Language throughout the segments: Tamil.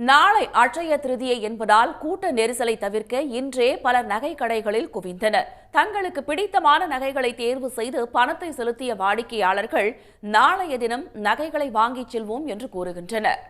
நாளை அட்சய திருதியை என்பதால் கூட்ட நெரிசலை தவிர்க்க இன்றே பலர் நகை கடைகளில் குவிந்தனர். தங்களுக்கு பிடித்தமான நகைகளை தேர்வு செய்து பணத்தை செலுத்திய வாடிக்கையாளர்கள் நாளைய தினம் நகைகளை வாங்கிச் செல்வோம் என்று கூறுகின்றனர்.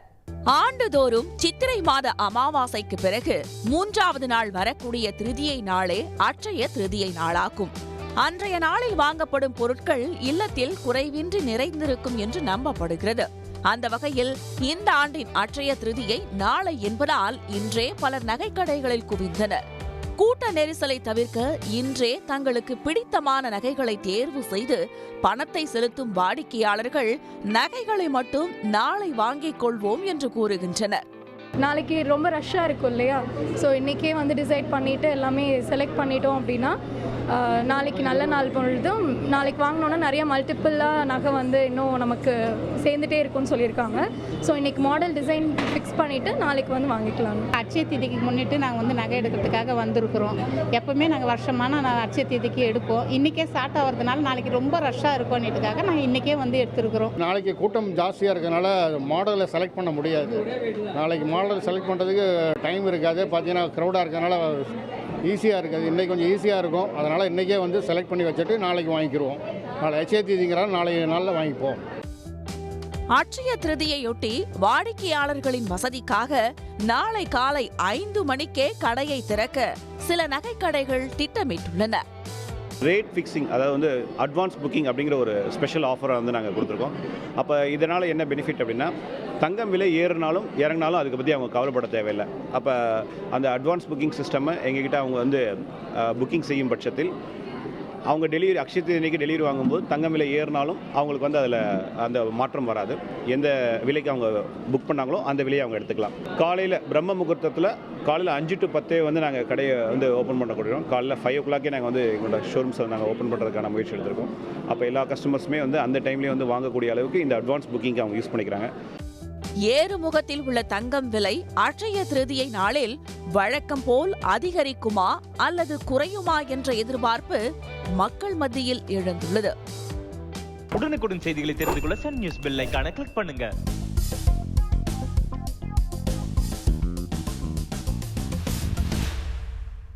ஆண்டுதோறும் சித்திரை மாத அமாவாசைக்கு பிறகு மூன்றாவது நாள் வரக்கூடிய திருதியை நாளே அட்சய திருதியை நாளாகும். அன்றைய நாளில் வாங்கப்படும் பொருட்கள் இல்லத்தில் குறைவின்றி நிறைந்திருக்கும் என்று நம்பப்படுகிறது. அந்த வகையில் இந்த ஆண்டின் அற்றைய திருதியை நாளை என்பதால் இன்றே பலர் நகைக்கடைகளில் குவிந்தனர். கூட்ட நெரிசலை தவிர்க்க இன்றே தங்களுக்கு பிடித்தமான நகைகளை தேர்வு செய்து பணத்தை செலுத்தும் வாடிக்கையாளர்கள் நகைகளை மட்டும் நாளை வாங்கிக் கொள்வோம் என்று கூறுகின்றனர். நாளைக்கு ரொம்ப ரஷ்ஷாக இருக்கும் இல்லையா? ஸோ இன்றைக்கே வந்து டிசைட் பண்ணிவிட்டு எல்லாமே செலக்ட் பண்ணிட்டோம் அப்படின்னா நாளைக்கு நல்ல நாள் பொழுதும் நாளைக்கு வாங்கினோன்னா நிறைய மல்டிப்புளாக நகை வந்து இன்னும் நமக்கு சேர்ந்துட்டே இருக்கும்னு சொல்லியிருக்காங்க. ஸோ இன்றைக்கி மாடல் டிசைன் ஃபிக்ஸ் பண்ணிவிட்டு நாளைக்கு வந்து வாங்கிக்கலாம் அட்சய திதிக்கு முன்னிட்டு நாங்கள் வந்து நகை எடுக்கிறதுக்காக வந்திருக்கிறோம். எப்பவுமே நாங்கள் வருஷமான நான் அட்சய திதிக்கு எடுப்போம். இன்றைக்கே ஸ்டார்ட் ஆகிறதுனால நாளைக்கு ரொம்ப ரஷ்ஷாக இருக்கும்னுட்டுக்காக நாங்கள் இன்றைக்கே வந்து எடுத்துருக்குறோம். நாளைக்கு கூட்டம் ஜாஸ்தியாக இருக்கனால மாடலை செலக்ட் பண்ண முடியாது. நாளைக்கு மாடல் செலக்ட் பண்ணுறதுக்கு டைம் இருக்காது. பார்த்தீங்கன்னா க்ரௌடாக இருக்கிறதுனால ஈஸியாக இருக்காது. இன்றைக்கி கொஞ்சம் ஈஸியாக இருக்கும். அதனால் இன்றைக்கே வந்து செலக்ட் பண்ணி வச்சுட்டு நாளைக்கு வாங்கிக்கிருவோம். நாளை எச்சே தேதிங்கிறால் நாளைக்கு நாளில் வாங்கிப்போம். அட்சய திருதியையொட்டி வாடிக்கையாளர்களின் வசதிக்காக நாளை காலை ஐந்து மணிக்கே கடையை திறக்க சில நகைக்கடைகள் திட்டமிட்டுள்ளன. ரேட் ஃபிக்ஸிங் அதாவது வந்து அட்வான்ஸ் புக்கிங் அப்படிங்கிற ஒரு ஸ்பெஷல் ஆஃபரை வந்து நாங்கள் கொடுத்துருக்கோம். அப்போ இதனால் என்ன பெனிஃபிட் அப்படின்னா தங்கம் விலை ஏறினாலும் இறங்கினாலும் அதுக்கு பற்றி அவங்க கவலைப்பட தேவையில்லை. அப்போ அந்த அட்வான்ஸ் புக்கிங் சிஸ்டம்மை எங்ககிட்ட அவங்க வந்து புக்கிங் செய்யும் பட்சத்தில் அவங்க டெலிவரி அக்ஷய அன்னைக்கு டெலிவரி வாங்கும்போது தங்கம் விலை ஏறினாலும் அவங்களுக்கு வந்து அதில் அந்த மாற்றம் வராது. எந்த விலைக்கு அவங்க புக் பண்ணாங்களோ அந்த விலையை அவங்க எடுத்துக்கலாம். காலையில் பிரம்ம முகூர்த்தத்தில் காலையில் அஞ்சு டு பத்தே வந்து நாங்கள் கடையை வந்து ஓப்பன் பண்ண கொடுக்குறோம் காலையில் ஃபைவ் ஓ கிளாக்கே நாங்கள் வந்து எங்களோட ஷோரூம்ஸை நாங்கள் ஓப்பன் பண்ணுறதுக்கான முயற்சி எடுத்திருக்கோம். அப்போ எல்லா கஸ்டமர்ஸுமே வந்து அந்த டைம்லேயே வந்து வாங்கக்கூடிய அளவுக்கு இந்த அட்வான்ஸ் புக்கிங் அவங்க யூஸ் பண்ணிக்கிறாங்க. ஏறுமுகத்தில் உள்ள தங்கம் விலை அட்சய திருதியை நாளில் வழக்கம் போல் அதிகரிக்குமா அல்லது குறையுமா என்ற எதிர்பார்ப்பு மக்கள் மத்தியில் எழுந்துள்ளது. உடனுக்குடன் செய்திகளை தெரிந்து கொள்ள சன் நியூஸ் பெல் ஐகானை கிளிக் பண்ணுங்க.